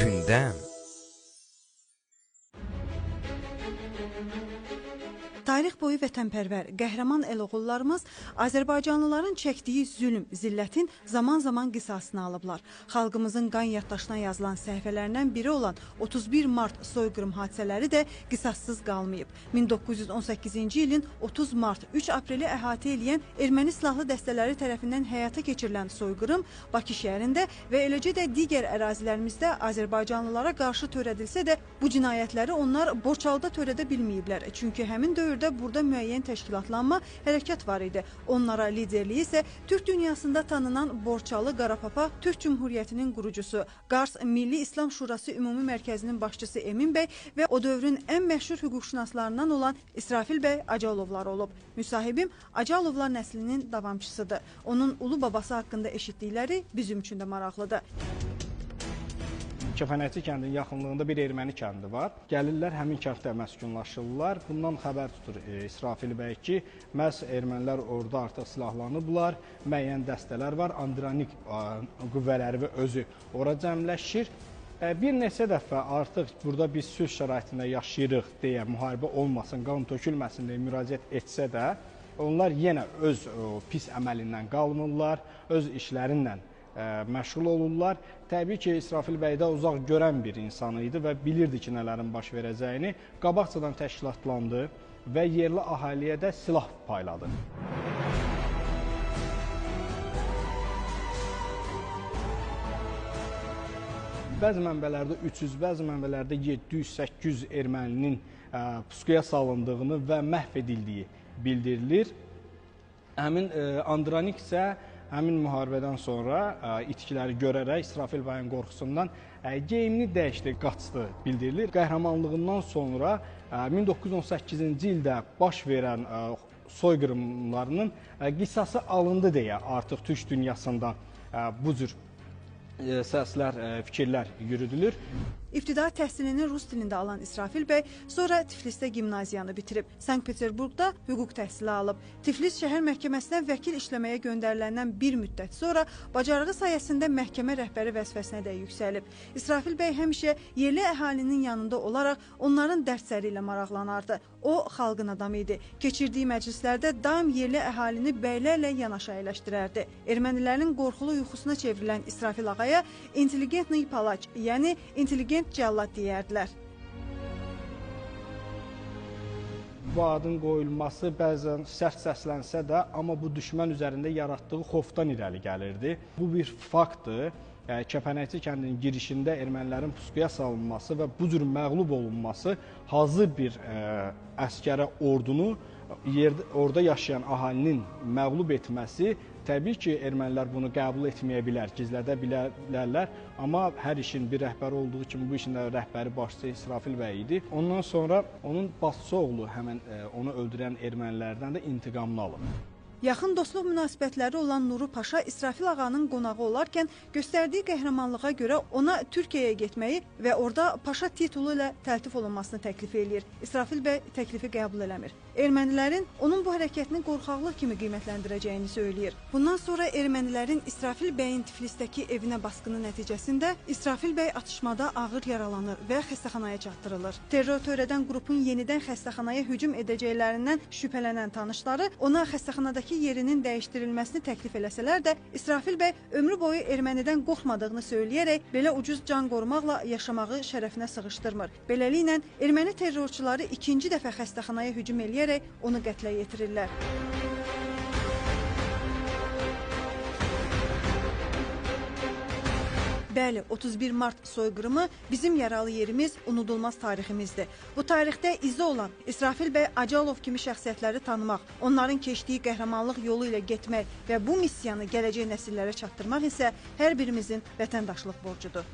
Gündem. Tarix boyu vətənpərvər, qəhrəman eloğullarımız Azərbaycanlıların çəkdiyi zülm, zillətin zaman-zaman qisasını alıblar. Xalqımızın qan yaddaşına yazılan səhifələrindən biri olan 31 mart soyqırım hadisələri də qisassız qalmayıb. 1918-ci ilin 30 mart 3 apreli əhatə edən erməni silahlı dəstələri tərəfindən həyata keçirilən soyqırım Bakı şəhərində və eləcə də digər ərazilərimizdə Azərbaycanlılara qarşı törədilsə də bu cinayətləri onlar Borçalıda törədə bilməyiblər. Çünki həmin dövrdə burada müəyyən təşkilatlanma, hərəkat var idi. Onlara liderliyi isə Türk dünyasında tanınan Borçalı Qarapapa Türk Cümhuriyyətinin qurucusu, Qars Milli İslam Şurası Ümumi Mərkəzinin başçısı Emin bəy və o dövrün ən məşhur hüquqşünaslarından olan İsrafil bəy Acalovlar olub. Müsahibim Acalovlar nəslinin davamçısıdır. Onun ulu babası haqqında eşitdikləri bizim üçün də maraqlıdır. Kəpənəkçi kəndinin yaxınlığında bir erməni kəndi var. Gəlirlər həmin kənddə məskunlaşırlar. Bundan xəbər tutur e, İsrafil bəy ki, məhz ermənilər orada artıq silahlanıblar. Müəyyən dəstələr var, Andranik qüvvələri və özü ora cəmləşir. E, Bir neçə dəfə artıq burada biz sülh şəraitində yaşayırıq deyə müharibə olmasın, qan tökülməsin deyə müraciət etsə də, onlar yenə öz o, pis əməlindən qalmırlar, öz işlərinlə ə, məşğul olurlar. Təbii ki, İsrafil bəy də uzaq görən bir insan idi və bilirdi ki, nələrin baş verəcəyini. Qabaqcadan təşkilatlandı və yerli əhaliyə də silah payladı. Bəzi mənbələrdə 300, bəzi mənbələrdə 700-800 erməninin ə, puskuya salındığını və məhv edildiyi bildirilir. Həmin ə, Andranik isə həmin müharibədən sonra ə, itkiləri görərək İsrafil bəyin qorxusundan ə, geyimini dəyişdi, qaçdı bildirilir. Qəhrəmanlığından sonra ə, 1918-ci ildə baş verən soyqırımlarının qisası alındı deyə artıq Türk dünyasında bu cür səslər, fikirlər yürüdülür. İbtidai təhsilini rus dilində alan İsrafil bəy sonra Tiflisdə gimnaziyanı bitirib, Sankt-Peterburqda hüquq təhsili alıb. Tiflis şəhər məhkəməsinə vəkil işləməyə göndəriləndən bir müddət sonra bacarığı sayəsində məhkəmə rəhbəri vəzifəsinə də yüksəlib. İsrafil bəy həmişə yerli əhalinin yanında olaraq onların dərdləri ilə maraqlanardı. O xalqın adamı idi. Keçirdiyi məclislərdə daim yerli əhalini bəylərlə yanaşı əyləşdirərdi. Ermənilərin qorxulu yuxusuna çevrilən İsrafil ağaya intelligentni palaç, yəni intelligent intelligent cəllad deyərdilər. Bu adın qoyulması bəzən sərt səslənsə də, amma bu düşmən üzərində yaratdığı xofdan irəli gəlirdi. Bu bir faktdır. Kəpənəkçi kəndinin girişində ermənilərin puskuya salınması və bu cür məğlub olunması hazır bir əskərə ordunu yerdə orada yaşayan əhalinin məğlub etməsi təbii ki, ermənilər bunu qəbul etməyə bilər, gizlədə bilərlər, amma hər işin bir rəhbəri olduğu kimi bu işin də rəhbəri başçı İsrafil bəy idi. Ondan sonra onun başçı oğlu həmin onu öldürən ermənilərdən də intiqamını alıb. Yaxın dostluq münasibətləri olan Nuru Paşa İsrafil ağanın qonağı olarkən göstərdiyi qəhrəmanlığa görə ona Türkiyəyə getməyi və orada paşa titulu ilə təltif olunmasını təklif eləyir. İsrafil bəy təklifi qəbul eləmir. Ermənilərin onun bu hərəkətini qorxaqlıq kimi qiymətləndirəcəyini söyləyir. Bundan sonra ermənilərin İsrafil bəyin Tiflisdəki evinə basqını nəticəsində İsrafil bəy atışmada ağır yaralanır və xəstəxanaya çatdırılır. Terror törədən qrupun yenidən xəstəxanaya hücum edəcəklərindən şübhələnən tanışları ona xəstəxanadakı ki, yerinin dəyişdirilməsini təklif eləsələr də, İsrafil bəy ömrü boyu ermənidən qorxmadığını söyləyərək belə ucuz can qorumaqla yaşamağı şərəfinə sığışdırmır. Beləliklə, erməni terrorçuları ikinci dəfə xəstəxanaya hücum eləyərək onu qətlə yetirirlər. Bəli, 31 mart soyqırımı bizim yaralı yerimiz, unudulmaz tariximizdir. Bu tarixdə izi olan İsrafil bəy Acalov kimi şəxsiyyətləri tanımaq, onların keçdiyi qəhrəmanlıq yolu ilə getmək və bu missiyanı gələcək nəsillərə çatdırmaq isə hər birimizin vətəndaşlıq borcudur.